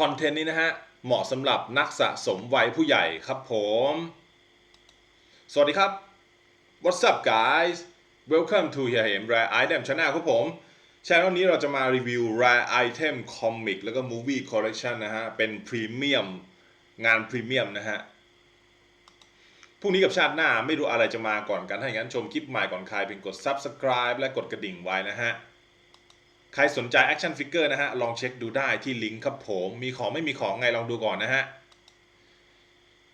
คอนเทนต์นี้นะฮะ เหมาะสำหรับนักสะสมวัยผู้ใหญ่ครับผม สวัสดีครับ What's up guys Welcome to Here Him Rare Item Channel ครับผมช anel นี้เราจะมารีวิว Rare Item Comic แล้วก็ Movie Collection นะฮะ เป็นพรีเมียมงานพรีเมียมนะฮะพรุ่งนี้กับชาติหน้าไม่รู้อะไรจะมาก่อนกันถ้าอย่างนั้นชมคลิปใหม่ก่อนใครเป็นกด Subscribe และกดกระดิ่งไว้นะฮะ ใครสนใจ Action Figure นะฮะ ลองเช็คดูได้ที่ลิงก์ครับผม มีของไม่มีของไงลองดูก่อนนะฮะ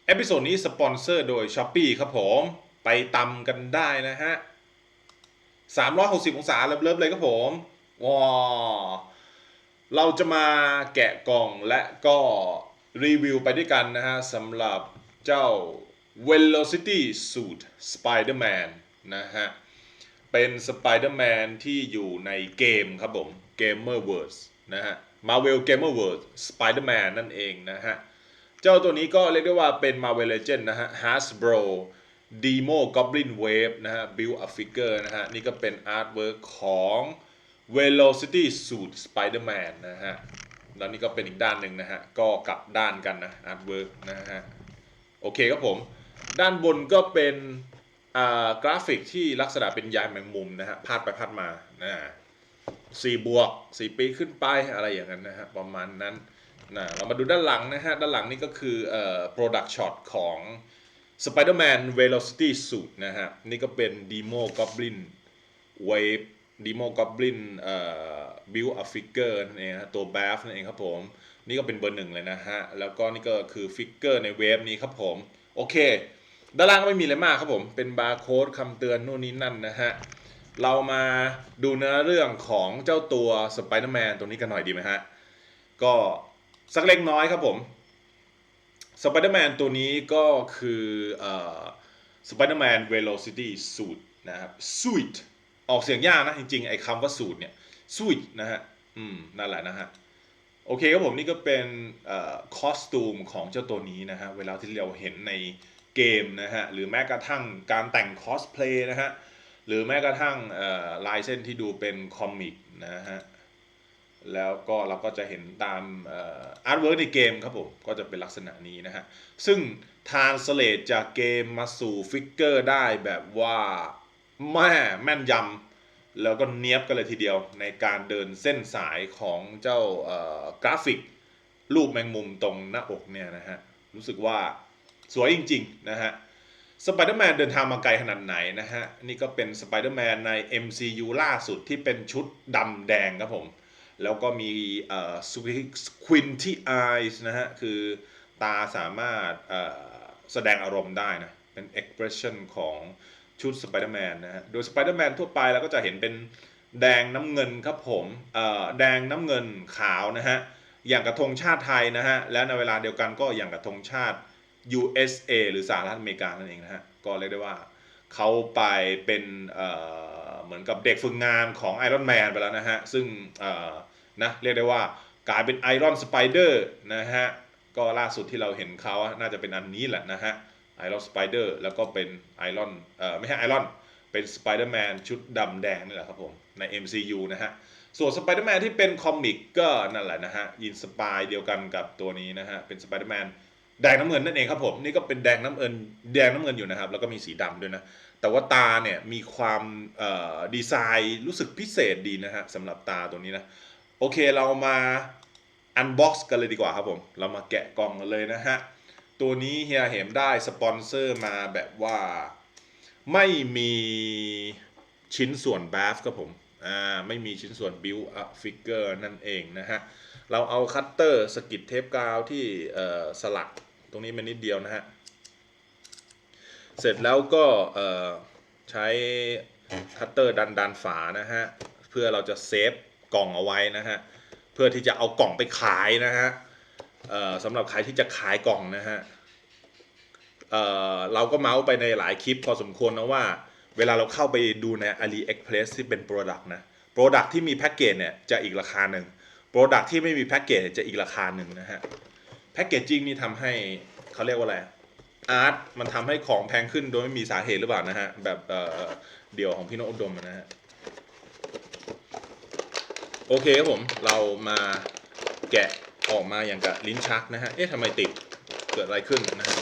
เอพิโซดนี้สปอนเซอร์โดย s h อ p e e ครับผม ไปตำกันได้นะฮะ 360 องศาเลิฟๆเลยครับผมว้าเราจะมาแกะกล่องและก็รีวิวไปด้วยกันนะฮะสำหรับเจ้า Velocity Suit Spider-Man นะฮะ เป็น Spider-Man ที่อยู่ในเกมครับผม Gamer Words นะฮะ Marvel Gamer Words Spider-Man นั่นเองนะฮะ เจ้าตัวนี้ก็เรียกได้ว่าเป็น Marvel Legend นะฮะ Hasbro Demo Goblin Wave นะฮะ Build a Figure นะฮะ นี่ก็เป็น Artwork ของ Velocity Suit Spider-Man นะฮะ แล้วนี่ก็เป็นอีกด้านหนึ่งนะฮะ ก็กลับด้านกันนะ Artwork นะฮะ โอเคครับผม ด้านบนก็เป็น กราฟิกที่ลักษณะเป็นยายแมงมุมนะฮะพาดไปพาดมานะสี่บวกสี่ปีขึ้นไปอะไรอย่างนั้นนะฮะประมาณนั้นนะเรามาดูด้านหลังนะฮะ ด้านหลังนี่ก็คือเอ่อ product shot ของ Spider-Man Velocity Suit นะฮะ นี่ก็เป็น Demo Goblin Wave Demo Goblin เอ่อ Build a Figure นั่นเองนะตัว b a f นั่นเองครับผม นี่ก็เป็นเบอร์หนึ่งเลยนะฮะ แล้วก็นี่ก็คือฟิกเกอร์ในเวฟนี้ครับผม โอเค ด้านล่างก็ไม่มีอะไรมากครับผม เป็นบาร์โค้ดคำเตือนนู่นนี่นั่นนะฮะ เรามาดูเนื้อเรื่องของเจ้าตัวสไปเดอร์แมนตัวนี้กันหน่อยดีไหมฮะ ก็สักเล็กน้อยครับผมสไปเดอร์แมนตัวนี้ก็คือสไปเดอร์แมนเวโ c ซิตี้สูตรนะครับสูตออกเสียงยากนะ จริงๆ ไอ้คำว่าสูตรเนี่ยสูตนะฮะ อืม นั่นแหละนะฮะโอเคครับผมนี่ก็เป็นคอสตูมของเจ้าตัวนี้นะฮะ เวลาที่เราเห็นใน เกมนะฮะหรือแม้กระทั่งการแต่งคอสเพลย์นะฮะหรือแม้กระทั่งลายเส้นที่ดูเป็นคอมิกนะฮะแล้วก็เราก็จะเห็นตามอาร์ตเวิร์กในเกมครับผม ก็จะเป็นลักษณะนี้นะฮะ ซึ่งทานสเลตจากเกมมาสู่ฟิกเกอร์ได้แบบว่าแม่แม่นยำแล้วก็เนี้ยบกันเลยทีเดียวในการเดินเส้นสายของเจ้ากราฟิก รูปแมงมุมตรงหน้าอกเนี่ยนะฮะ รู้สึกว่า สวยจริงๆนะฮะสไปเดอร์แมนเดินทางมาไกลขนาดไหนนะฮะ นี่ก็เป็นสไปเดอร์แมนใน MCU ล่าสุดที่เป็นชุดดำแดงครับผม แล้วก็มีเอ่อ squinty eyes นะฮะ คือตาสามารถเอ่อแสดงอารมณ์ได้นะ เป็น expression ของชุดสไปเดอร์แมนนะฮะ โดยสไปเดอร์แมนทั่วไปเราก็จะเห็นเป็นแดงน้ำเงินครับผมเอ่อแดงน้ำเงินขาวนะฮะ อย่างกระธงชาติไทยนะฮะ และในเวลาเดียวกันก็อย่างกระธงชาติ USA หรือสหรัฐอเมริกานั่นเองนะฮะ ก็เรียกได้ว่าเขาไปเป็นเหมือนกับเด็กฝึกงานของไอรอนแมนไปแล้วนะฮะ ซึ่งนะเรียกได้ว่ากลายเป็นไอรอนสไปเดอร์นะฮะ ก็ล่าสุดที่เราเห็นเขาอะน่าจะเป็นอันนี้แหละนะฮะไอรอนสไปเดอร์แล้วก็เป็นไอรอนเอ่อไม่ใช่ไอรอนเป็นสไปเดอร์แมนชุดดำแดงนี่แหละครับผมใน MCU นะฮะส่วนสไปเดอร์แมนที่เป็นคอมิกก็นั่นแหละนะฮะยินสปายเดียวกันกับตัวนี้นะฮะเป็นสไปเดอร์แมน แดงน้ำเงินนั่นเองครับผมนี่ก็เป็นแดงน้ำเงินแดงน้ำเงินอยู่นะครับ แล้วก็มีสีดำด้วยนะ แต่ว่าตาเนี่ยมีความดีไซน์รู้สึกพิเศษดีนะฮะสำหรับตาตัวนี้นะ โอเคเรามาอันบ็อกซ์กันเลยดีกว่าครับผม เรามาแกะกล่องกันเลยนะฮะ ตัวนี้เฮียเห็มได้สปอนเซอร์มาแบบว่าไม่มีชิ้นส่วนบ a ฟครับผม อ่า ไม่มีชิ้นส่วน build up figure นั่นเองนะฮะ เราเอาคัตเตอร์สกิดเทปกาวที่สลัก รงนี้มานิดเดียวนะฮะ เสร็จแล้วก็ใช้คัตเตอร์ดันดันฝานะฮะ เพื่อเราจะเซฟกล่องเอาไว้นะฮะ เพื่อที่จะเอากล่องไปขายนะฮะสำหรับใครที่จะขายกล่องนะฮะเเราก็เมาส์ไปในหลายคลิปพอสมควรนะว่า เวลาเราเข้าไปดูใน AliExpress ที่เป็น Product นะ Product ที่มีแพ็กเกจเนี่ยจะอีกราคาหนึ่ง Product ที่ไม่มีแพ็กเกจจะอีกราคาหนึ่งนะฮะ แพ็กเกจจิ้งนี่ทำให้เขาเรียกว่าอะไรอาร์ตมันทำให้ของแพงขึ้นโดยไม่มีสาเหตุหรือเปล่านะฮะ แบบเดี่ยวของพี่โนตอุดมนะฮะ โอเคครับผมเรามาแกะออกมาอย่างกับลิ้นชักนะฮะ เอ๊ะทำไมติดเกิดอะไรขึ้นนะฮะ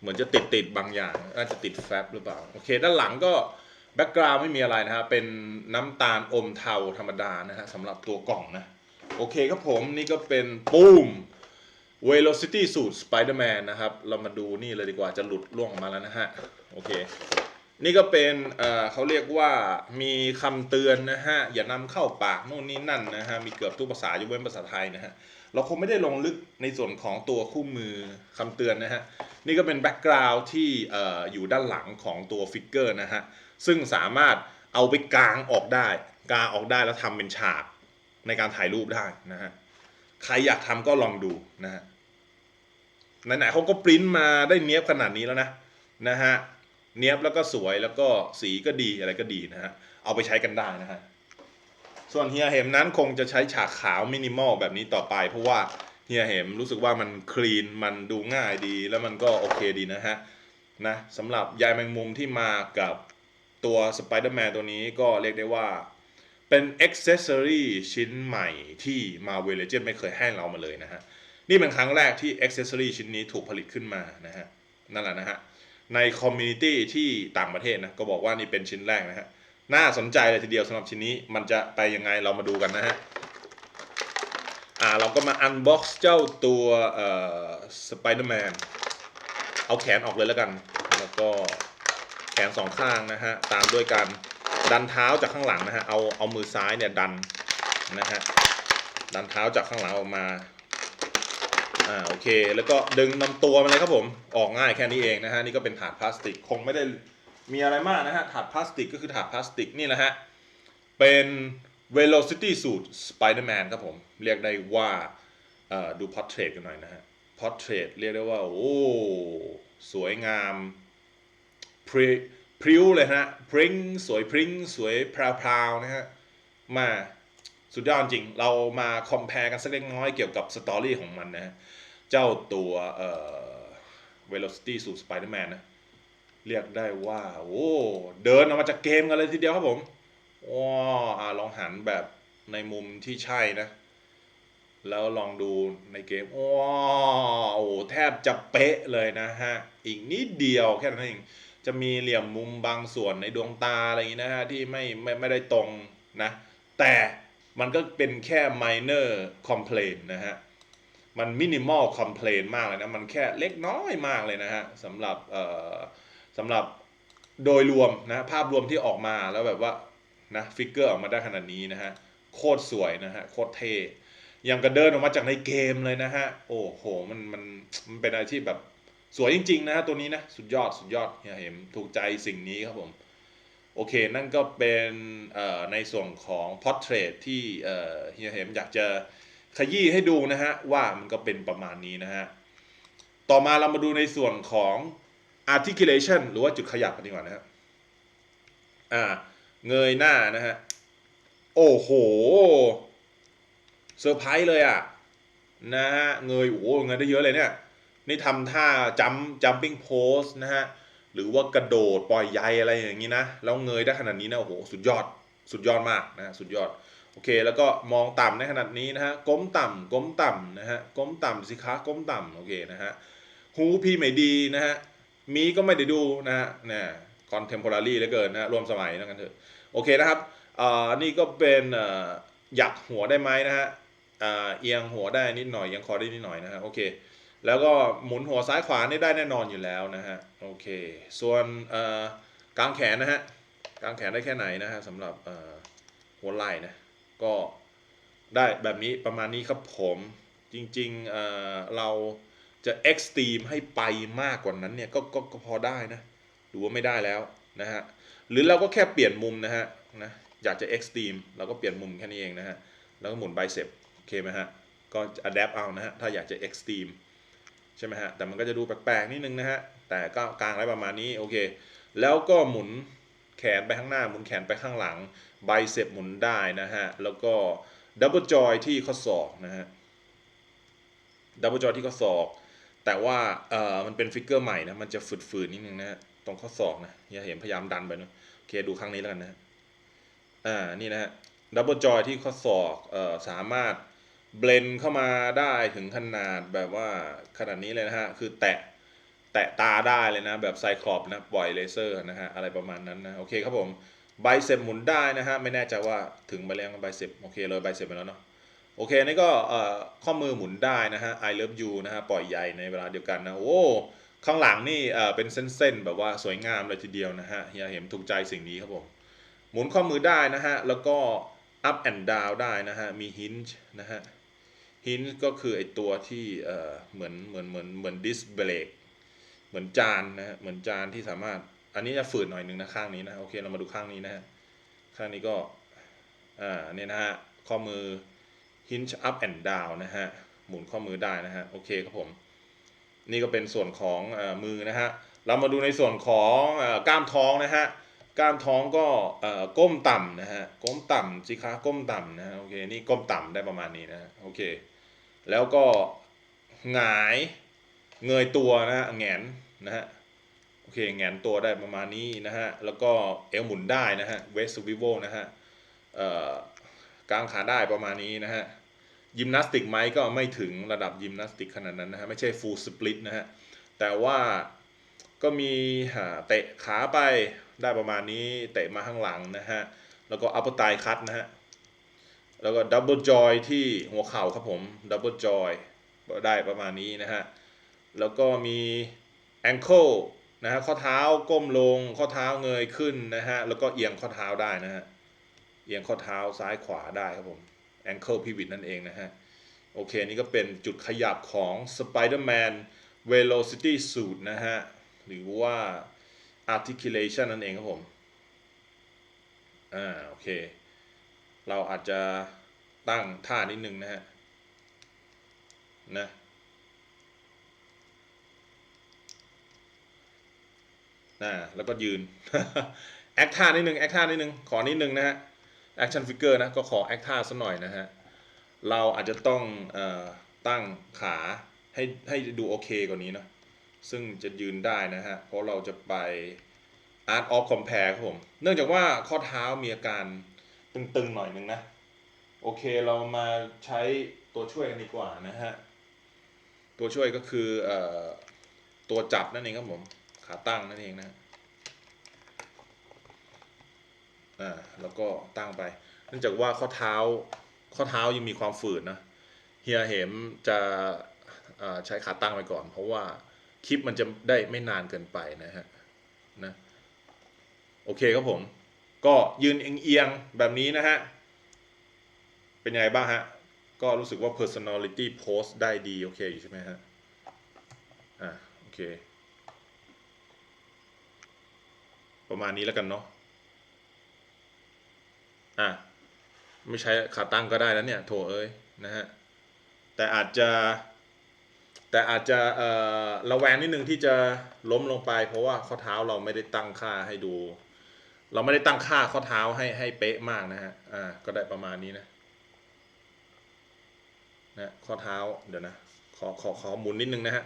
เหมือนจะติดติดบางอย่างน่าจะติดแฟบหรือเปล่า โอเค ด้านหลังก็แบ็กกราวไม่มีอะไรนะฮะ เป็นน้ำตาลอมเทาธรรมดานะฮะสำหรับตัวกล่องนะ โอเคครับผมนี่ก็เป็นปูม Velocity Suit Spider-Man นะครับ เรามาดูนี่เลยดีกว่าจะหลุดล่วงออกมาแล้วนะฮะ โอเค นี่ก็เป็นเเขาเรียกว่ามีคำเตือนนะฮะ อย่านำเข้าปากโน่นนี่นั่นนะฮะ มีเกือบทุกภาษายกเว้นภาษาไทยนะฮะ เราคงไม่ได้ลงลึกในส่วนของตัวคู่มือคำเตือนนะฮะ นี่ก็เป็นแบ็กกราวด์ที่เอ่ออยู่ด้านหลังของตัวฟิกเกอร์นะฮะ ซึ่งสามารถเอาไปกางออกได้ กางออกได้แล้วทำเป็นฉากในการถ่ายรูปได้นะฮะ ใครอยากทำก็ลองดูนะฮะ ไหนๆเขาก็ปริ้นมาได้เนี้ยบขนาดนี้แล้วนะนะฮะเนี้ยบแล้วก็สวยแล้วก็สีก็ดีอะไรก็ดีนะฮะเอาไปใช้กันได้นะฮะส่วนเฮียเหมนั้นคงจะใช้ฉากขาวมินิมอลแบบนี้ต่อไป เพราะว่าเฮียเหมรู้สึกว่ามันคลีนมันดูง่ายดีแล้วมันก็โอเคดีนะฮะนะสำหรับยายแมงมุมที่มากับตัวสไปเดอร์แมนตัวนี้ก็เรียกได้ว่าเป็นอ็อกเซสซอรีชิ้นใหม่ที่มาเวลเจนไม่เคยให้เรามาเลยนะฮะ นี่เป็นครั้งแรกที่อ็อกเซสซอรีชิ้นนี้ถูกผลิตขึ้นมานะฮะนั่นแหละนะฮะในคอมมูนิตี้ที่ต่างประเทศนะก็บอกว่านี่เป็นชิ้นแรกนะฮะน่าสนใจเลยทีเดียวสำหรับชิ้นนี้มันจะไปยังไงเรามาดูกันนะฮะอ่าเราก็มาอันบ็อกซ์เจ้าตัวเอ่อสไปเดอร์แมนเอาแขนออกเลยแล้วกัน แล้วก็แขนสองข้างนะฮะตามด้วยการดันเท้าจากข้างหลังนะฮะเอาเอามือซ้ายเนี่ยดันนะฮะดันเท้าจากข้างหลังออกมา อ่าโอเค แล้วก็ดึงนำตัวมาเลยครับผมออกง่ายแค่นี้เองนะฮะนี่ก็เป็นถาดพลาสติกคงไม่ได้มีอะไรมากนะฮะถาดพลาสติกก็คือถาดพลาสติกนี่แหละฮะเป็น Velocity Suit Spider-Man ครับผมเรียกได้ว่าดู Portrait กันหน่อยนะฮะ Portrait เรียกได้ว่า โอ้ สวยงามพริพริ้วเลยฮะพริ้งสวยพริ้งสวยพราวๆนะฮะมา สุดยอดจริง เรามาคอม p พ r e กันสักเล็กน้อยเกี่ยวกับสตอรี่ของมันนะเจ้าตัวเอ่อ Velocity Suit Spider-Man นะ เรียกได้ว่า โอ้เดินออกมาจากเกมกันเลยทีเดียวครับผมว้าอ่าลองหันแบบในมุมที่ใช่นะ แล้วลองดูในเกมว้าโอ้แทบจะเป๊ะเลยนะฮะ อีกนิดเดียวแค่นั้นเองจะมีเหลี่ยมมุมบางส่วนในดวงตาอะไรอย่างนี้นะฮะ ที่ไม่ไม่ไม่ได้ตรงนะ แต่ มันก็เป็นแค่ minor complaint นะฮะ มัน minimal complaint มากเลยนะ มันแค่เล็กน้อยมากเลยนะฮะสำหรับเอ่อสำหรับโดยรวมนะภาพรวมที่ออกมาแล้วแบบว่านะฟิกเกอร์ออกมาได้ขนาดนี้นะฮะ โคตรสวยนะฮะ โคตรเท่ยังกระเดินออกมาจากในเกมเลยนะฮะ โอ้โห มันมันมันเป็นอะไรที่แบบสวยจริง ๆ นะฮะตัวนี้นะ สุดยอดสุดยอดเฮียเห็นถูกใจสิ่งนี้ครับผม โอเค นั่นก็เป็นในส่วนของ portrait ที่เฮียเหมอยากจะขยี้ให้ดูนะฮะ ว่ามันก็เป็นประมาณนี้นะฮะ ต่อมาเรามาดูในส่วนของ articulation หรือว่าจุดขยับกันดีกว่านะฮะอ่าเงยหน้านะฮะ โอ้โหเซอร์ไพรส์เลยอะนะฮะเงยโอ้โหเงยได้เยอะเลยเนี่ย นี่ทำท่าจัมจัมปิ้งโพสนะฮะ หรือว่ากระโดดปล่อยใยอะไรอย่างนี้นะแล้วเงยได้ขนาดนี้นะโอ้โหสุดยอดสุดยอดมากนะฮะสุดยอดโอเคแล้วก็มองต่ำในขนาดนี้นะฮะก้มต่ำก้มต่ำนะฮะก้มต่ำสิคะก้มต่ำโอเคนะฮะหูพี่ไม่ดีนะฮะมีก็ไม่ได้ดูนะฮะเนี่ยคอนเทมพอรารีเหลือเกินนะรวมสมัยแล้วกันเถอะโอเคนะครับอ่อนี่ก็เป็นอ่หยักหัวได้ไหมนะฮะอ่าเอียงหัวได้นิดหน่อยเอียงคอได้นิดหน่อยนะฮะโอเค แล้วก็หมุนหัวซ้ายขวานี่ได้แน่นอนอยู่แล้วนะฮะโอเค ส่วนเอ่อกางแขนนะฮะกลางแขนได้แค่ไหนนะฮะสำหรับหัวไหล่นะก็ได้แบบนี้ประมาณนี้ครับผมจริงๆเเราจะเอ็กซ์ตรีมให้ไปมากกว่านั้นเนี่ยก็ก็ก็พอได้นะหรือว่าไม่ได้แล้วนะฮะหรือเราก็แค่เปลี่ยนมุมนะฮะนะอยากจะเอ็กซ์ตรีมเราก็เปลี่ยนมุมแค่นี้เองนะฮะแล้วก็หมุนไบเซ็ปโอเคไหมฮะก็อัดแอปเอานะฮะถ้าอยากจะเอ็กซ์ตรีม ใช่ไหมฮะ แต่มันก็จะดูแปลกๆนิดนึงนะฮะ แต่ก็กลางได้ประมาณนี้โอเค แล้วก็หมุนแขนไปข้างหน้า หมุนแขนไปข้างหลัง ไบเซปหมุนได้นะฮะ แล้วก็ดับเบิลจอยที่ข้อศอกนะฮะ ดับเบิลจอยที่ข้อศอก แต่ว่าเอ่อมันเป็นฟิกเกอร์ใหม่นะ มันจะฝืดๆนิดนึงนะฮะ ตรงข้อศอกนะอย่าเห็นพยายามดันไปนะโอเคดูครั้งนี้แล้วกันนะอ่า นี่นะฮะ ดับเบิลจอยที่ข้อศอก เอ่อ สามารถ เบลนเข้ามาได้ถึงขนาดแบบว่าขนาดนี้เลยนะฮะ คือแตะแตะตาได้เลยนะ แบบไซคลอปนะ ปล่อยเลเซอร์นะฮะ อะไรประมาณนั้นนะ โอเคครับผมไบเซปหมุนได้นะฮะ ไม่แน่ใจว่าถึงไปแล้วไบเซปโอเคเลยไบเซปไปแล้วเนาะโอเคนี่ก็เอ่อข้อมือหมุนได้นะฮะ I love you นะฮะ ปล่อยใหญ่ในเวลาเดียวกันนะ โอ้ ข้างหลังนี่เอ่อเป็นเส้นๆ แบบว่าสวยงามเลยทีเดียวนะฮะเฮียเห็นถูกใจสิ่งนี้ครับผม หมุนข้อมือได้นะฮะ แล้วก็ up and down ได้นะฮะ มี hinge นะฮะ hinge ก็คือไอตัวที่เหมือนเหมือนเหมือนเหมือน disc brake เหมือนจานนะฮะเหมือนจานที่สามารถ อันนี้จะฝืดหน่อยหนึงนะข้างนี้นะโอเคเรามาดูข้างนี้นะฮะข้างนี้ก็อ่าเนี่ยนะฮะข้อมือ hinge up and down นะฮะหมุนข้อมือได้นะฮะโอเคครับผมนี่ก็เป็นส่วนของอมือนะฮะเรามาดูในส่วนของอกล้ามท้องนะฮะกล้ามท้องก็เอ่อก้มต่ำนะฮะก้มต่ำสิคะก้มต่ำนะฮะโอเคนี่ก้มต่ำได้ประมาณนี้นะโอเค แล้วก็หงายเงยตัวนะฮะแงนนะฮะโอเคแงนตัวได้ประมาณนี้นะฮะแล้วก็เอวหมุนได้นะฮะเวสต์วิโวนะฮะกางขาได้ประมาณนี้นะฮะยิมนาสติกไหมก็ไม่ถึงระดับยิมนาสติกขนาดนั้นนะฮะไม่ใช่ฟูลสปลิตนะฮะแต่ว่าก็มีเตะขาไปได้ประมาณนี้เตะมาข้างหลังนะฮะแล้วก็อัปเปอร์ไตคัตนะฮะ แล้วก็ดับเบิลจอยที่หัวเข่าครับผมดับเบิลจอยได้ประมาณนี้นะฮะ แล้วก็มีแองเคิลนะฮะข้อเท้าก้มลงข้อเท้าเงยขึ้นนะฮะ แล้วก็เอียงข้อเท้าได้นะฮะ เอียงข้อเท้าซ้ายขวาได้ครับผม ankle pivot นั่นเองนะฮะ โอเค นี่ก็เป็นจุดขยับของ Spider-Man Velocity Suit นะฮะ หรือว่า articulation นั่นเองครับผม อ่า โอเค เราอาจจะตั้งท่านิดนึงนะฮะนะอ่าแล้วก็ยืน แอคท่านิดนึงแอคท่านิดนึง ขอนิดนึงนะฮะแอคชั่นฟิกเกอร์นะ ก็ขอแอคท่าสักหน่อยนะฮะ เราอาจจะต้องอตั้งขาให้ให้ดูโอเคกว่านี้นะ ซึ่งจะยืนได้นะฮะ เพราะเราจะไป Art of Compare ครับผม เนื่องจากว่าข้อเท้ามีอาการ ตึงๆหน่อยนึงนะ โอเคเรามาใช้ตัวช่วยกันดีกว่านะฮะ ตัวช่วยก็คือเอ่อตัวจับนั่นเองครับผม ขาตั้งนั่นเองนะอ่าแล้วก็ตั้งไป เนื่องจากว่าข้อเท้าข้อเท้ายังมีความฝืดนะเฮียเหมจะใช้ขาตั้งไปก่อน เพราะว่าคลิปมันจะได้ไม่นานเกินไปนะฮะนะโอเคครับผม ก็ยืนเอียงๆแบบนี้นะฮะ เป็นยังไงบ้างฮะ ก็รู้สึกว่า personality post ได้ดีโอเคอยู่ใช่ไหมฮะ อ่าโอเค ประมาณนี้แล้วกันเนาะ อะ ไม่ใช้ขาตั้งก็ได้แล้วเนี่ย โถเอ้ยนะฮะ แต่อาจจะแต่อาจจะเอ่อระแวงนิดนึงที่จะล้มลงไป เพราะว่าข้อเท้าเราไม่ได้ตั้งค่าให้ดู เราไม่ได้ตั้งค่าข้อเท้าให้ให้เป๊ะมากนะฮะ อ่า ก็ได้ประมาณนี้นะ นะข้อเท้า เดี๋ยวนะ ขอขอขอหมุนนิดนึงนะฮะ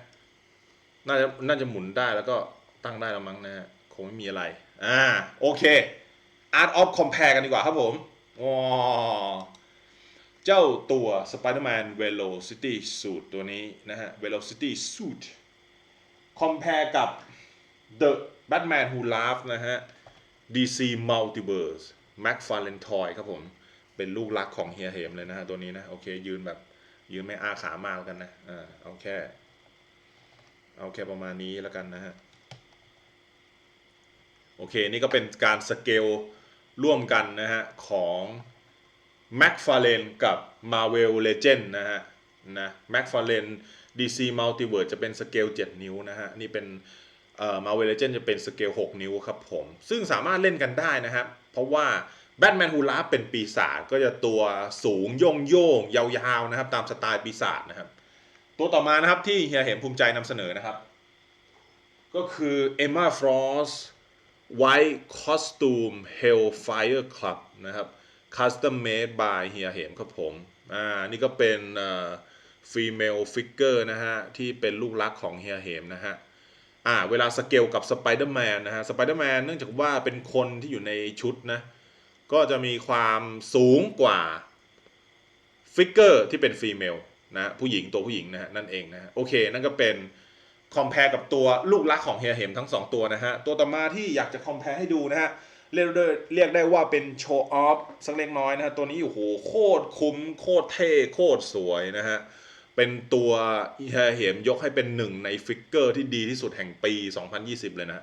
น่าจะน่าจะหมุนได้แล้วก็ตั้งได้แล้วมั้งนะฮะ คงไม่มีอะไร อ่า โอเค Art of Compare กันดีกว่าครับผมว้าวเจ้าตัว Spider-Man Velocity Suit ตัวนี้นะฮะ Velocity Suit Compare กับ The Batman Who Laughs นะฮะ DC Multiverse McFarlane Toy ครับผม เป็นลูกรักของเฮียเหมเลยนะฮะตัวนี้นะ โอเค ยืนแบบ ยืนไม่อ้าขามากแล้วกันนะ อ่า เอาแค่ เอาแค่ประมาณนี้แล้วกันนะฮะ โอเค นี่ก็เป็นการสเกลร่วมกันนะฮะ ของ m c f a r l a n e กับ Marvel Legend นะฮะ นะ m c f a r l a n e DC Multiverse จะเป็นสเกล 7 นิ้วนะฮะ นี่เป็น เอ่อ Marvel Legend จะเป็นสเกล 6 นิ้วครับผม ซึ่งสามารถเล่นกันได้นะครับ เพราะว่า Batman Who Laughs เป็นปีศาจก็จะตัวสูงโยงโยงยาวๆนะครับ ตามสไตล์ปีศาจนะครับ ตัวต่อมานะครับที่เฮียเห็นภูมิใจนำเสนอนะครับ ก็คือ Emma Frost White Costume Hellfire Club นะครับ Custom Made by เฮียเหมครับผม อ่า นี่ก็เป็นเอ่อ Female Figure นะฮะ ที่เป็นลูกรักของเฮียเหมนะฮะ อ่าเวลาสเกลกับ Spider-Man นนะฮะ Spider-Man เนื่องจากว่าเป็นคนที่อยู่ในชุดนะก็จะมีความสูงกว่าฟิกเกอร์ที่เป็นฟีเมลนะผู้หญิงตัวผู้หญิงนะฮะนั่นเองนะฮะโอเค นั่นก็เป็นคอม p พ r e กับตัวลูกรักของเฮียเหมทั้ง 2 ตัวนะฮะ ตัวต่อมาที่อยากจะคอม p พ r e ให้ดูนะฮะ เรียกได้เรียกได้ว่าเป็นโชว์ออฟสักเล็กน้อยนะฮะ ตัวนี้โอ้โหโคตรคุ้มโคตรเท่โคตรสวยนะฮะ เป็นตัวเฮียเหมยกให้เป็นหนึ่งในฟิกเกอร์ที่ดีที่สุดแห่งปี 2020 เลยนะ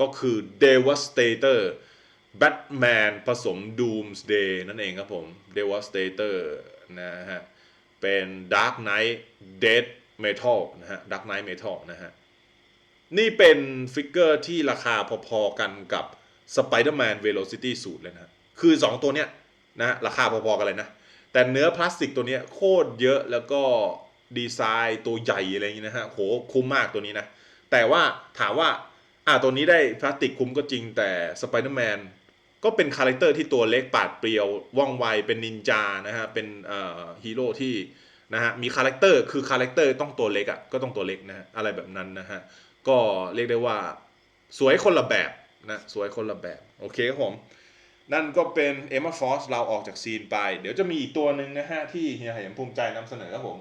ก็คือ Devastator Batman ผสม Doomsday นั่นเองครับผม Devastator นะฮะ เป็น Dark Knight Dead Metal นะฮะ Dark Knight Metal นะฮะ นี่เป็นฟิกเกอร์ที่ราคาพอๆกันกับ Spider-Man Velocity Suit เลยนะคือ 2 ตัวเนี้ยนะราคาพอๆกันเลยนะ แต่เนื้อพลาสติกตัวเนี้ยโคตรเยอะแล้วก็ ดีไซน์ตัวใหญ่อะไรอย่างนี้นะฮะโหคุ้มมากตัวนี้นะ แต่ว่าถามว่าอ่าตัวนี้ได้พลาสติกคุ้มก็จริงแต่ Spider-Man ก็เป็นคาแรคเตอร์ที่ตัวเล็กปาดเปรียวว่องไวเป็นนินจานะฮะเป็นเอ่อฮีโร่ที่นะฮะมีคาแรคเตอร์คือคาแรคเตอร์ต้องตัวเล็กอะ่ะก็ต้องตัวเล็กนะฮะอะไรแบบนั้นนะฮะก็เรียกได้ว่าสวยคนละแบบนะสวยคนละแบบ โอเคครับผม นั่นก็เป็นเอมมาฟอสเราออกจากซีนไป เดี๋ยวจะมีอีกตัวหนึ่งนะฮะที่เฮียเหมภูมิใจนำเสนอครับผม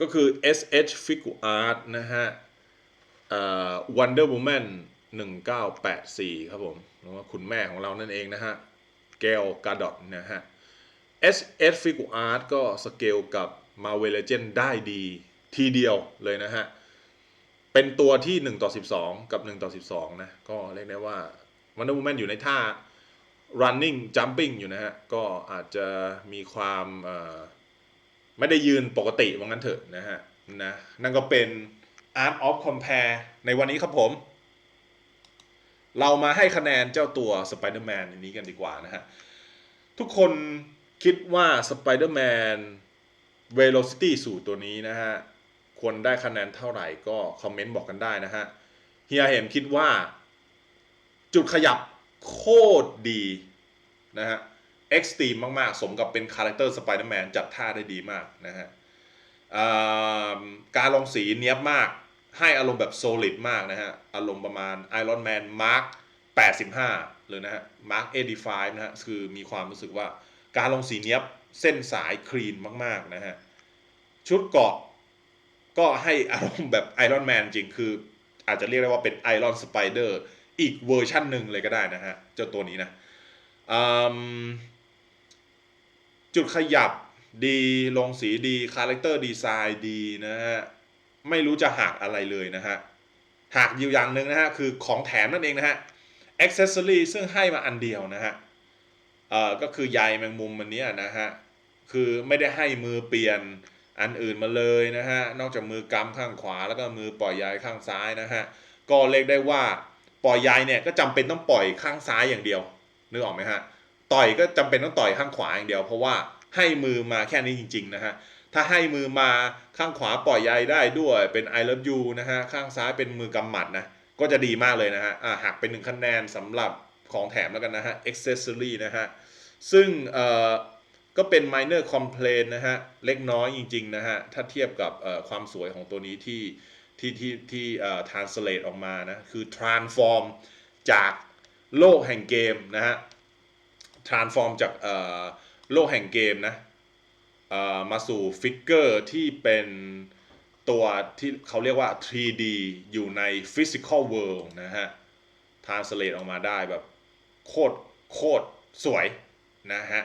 ก็คือ SH Figure Art นะฮะ Wonder Woman 1984 ครับผมหรือว่าคุณแม่ของเรานั่นเองนะฮะเกลกาดอตนะฮะ SS Figure Art ก็สเกลกับ Marvel Legend ได้ดีทีเดียวเลยนะฮะ เป็นตัวที่ 1 ต่อ 12 กับ 1 ต่อ 12 นะ ก็เรียกได้ว่า Wonder Woman อยู่ในท่า running jumping อยู่นะฮะ ก็อาจจะมีความเอ่อ ไม่ได้ยืนปกติว่างั้นเถอะนะฮะนะนั่นก็เป็น Art of Compare ในวันนี้ครับผม เรามาให้คะแนนเจ้าตัว Spider-Man อันนี้กันดีกว่านะฮะ ทุกคนคิดว่า Spider-Man Velocity สู่ตัวนี้นะฮะ ควรได้คะแนนเท่าไหร่ก็คอมเมนต์บอกกันได้นะฮะเฮียเห็มคิดว่า จุดขยับโคตรดีนะฮะ เอ็กซ์ตรีมมากๆ สมกับเป็นคาแรคเตอร์สไปเดอร์แมนจัดท่าได้ดีมากนะฮะการลงสีเนี้ยบมาก ให้อารมณ์แบบโซลิดมากนะฮะ อารมณ์ประมาณ Iron Man Mark 85 เลยนะฮะ Mark 85นะฮะ คือมีความรู้สึกว่าการลงสีเนี้ยบเส้นสายคลีนมากๆนะฮะ ชุดเกาะก็ให้อารมณ์แบบไอรอนแมนจริงคืออาจจะเรียกได้ว่าเป็นไอรอนสไปเดอร์อีกเวอร์ชั่นหนึ่งเลยก็ได้นะฮะ เจ้าตัวนี้นะอืม จุดขยับดีลงสีดีคาแรคเตอร์ดีไซน์ดีนะฮะไม่รู้จะหักอะไรเลยนะฮะหักอยู่อย่างหนึ่งนะฮะคือของแถมนั่นเองนะฮะ accessory ซึ่งให้มาอันเดียวนะฮะ เอ่อ ก็คือใยแมงมุมมันเนี้ยนะฮะ คือไม่ได้ให้มือเปลี่ยนอันอื่นมาเลยนะฮะ นอกจากมือกำข้างขวาแล้วก็มือปล่อยใยข้างซ้ายนะฮะ ก็เรียกได้ว่าปล่อยใยเนี่ยก็จำเป็นต้องปล่อยข้างซ้ายอย่างเดียวนึกออกไหมฮะ ต่อยก็จำเป็นต้องต่อยข้างขวาอย่างเดียว เพราะว่าให้มือมาแค่นี้จริง ๆ นะฮะ ถ้าให้มือมาข้างขวาปล่อยใยได้ด้วยเป็น I love you นะฮะ ข้างซ้ายเป็นมือกำหมัดนะ ก็จะดีมากเลยนะฮะอ่าหักเป็นหนึ่งคะแนนสำหรับของแถมแล้วกันนะฮะ accessory นะฮะ ซึ่งเอ่อก็เป็น minor complaint นะฮะ เล็กน้อยจริง ๆ นะฮะ ถ้าเทียบกับความสวยของตัวนี้ที่ที่ที่ที่เอ่อ translate ออกมานะ คือ transform จากโลกแห่งเกมนะฮะ transform จากโลกแห่งเกมนะมาสู่ฟิกเกอร์ที่เป็นตัวที่เขาเรียกว่า 3D อยู่ใน physical world นะฮะ translate ออกมาได้แบบโคตรโคตรสวยนะฮะ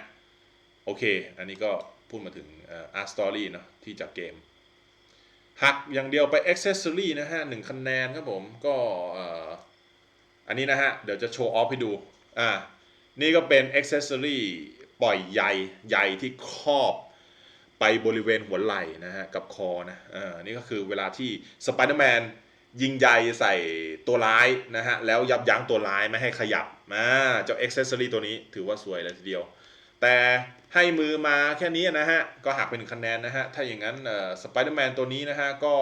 โอเค อันนี้ก็พูดมาถึงอ่อ art story เนอะที่จากเกม หักอย่างเดียวไป accessory นะฮะหนึ่งคะแนนครับผม ก็อันนี้นะฮะ เดี๋ยวจะโชว์ออฟให้ดู อ่า นี่ก็เป็น accessory ปล่อยใยใยที่ครอบไปบริเวณหัวไหล่นะฮะกับคอนะเออนี่ก็คือเวลาที่สไปเดอร์แมนยิงใยใส่ตัวร้ายนะฮะแล้วยับยั้งตัวร้ายไม่ให้ขยับมาเจ้า accessory ตัวนี้ถือว่าสวยเลยทีเดียว แต่ให้มือมาแค่นี้นะฮะ ก็หักเป็นคะแนนนะฮะ ถ้าอย่างนั้นสไปเดอร์แมนตัวนี้นะฮะ ก็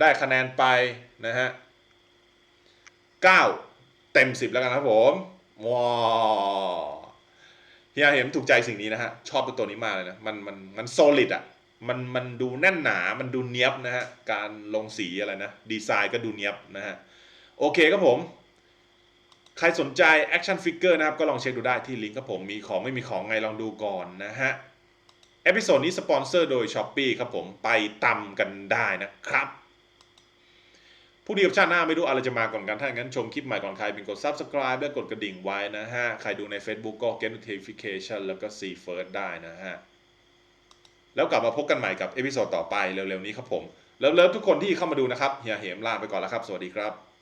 ได้คะแนนไปนะฮะ 9 เต็ม 10 แล้วกันครับผม ว้าวเฮียเห็นถูกใจสิ่งนี้นะฮะ ชอบตัวตัวนี้มากเลยนะ มันมันมันโซลิดอะ มันมันดูแน่นหนา มันดูเนี้ยบนะฮะ การลงสีอะไรนะ ดีไซน์ก็ดูเนี้ยบนะฮะ โอเคครับผม ใครสนใจ action figure นะครับ ก็ลองเช็คดูได้ที่ลิงก์ครับผม มีของไม่มีของไงลองดูก่อนนะฮะ เอพิโซดนี้สปอนเซอร์โดย s h อ p e e ครับผม ไปตำกันได้นะครับ ผู้ดีกับชาติหน้าไม่รู้อะไรจะมาก่อนกัน ถ้าอย่างนั้นชมคลิปใหม่ก่อนใครเป็นกด Subscribe และกดกระดิ่งไว้นะฮะ ใครดูใน Facebook ก็ get notification แล้วก็ see first ได้นะฮะ แล้วกลับมาพบกันใหม่กับเอพิโซดต่อไปเร็วๆนี้ครับผมแล้วเลิฟทุกคนที่เข้ามาดูนะครับเฮียเหมลาไปก่อนแล้วครับ สวัสดีครับ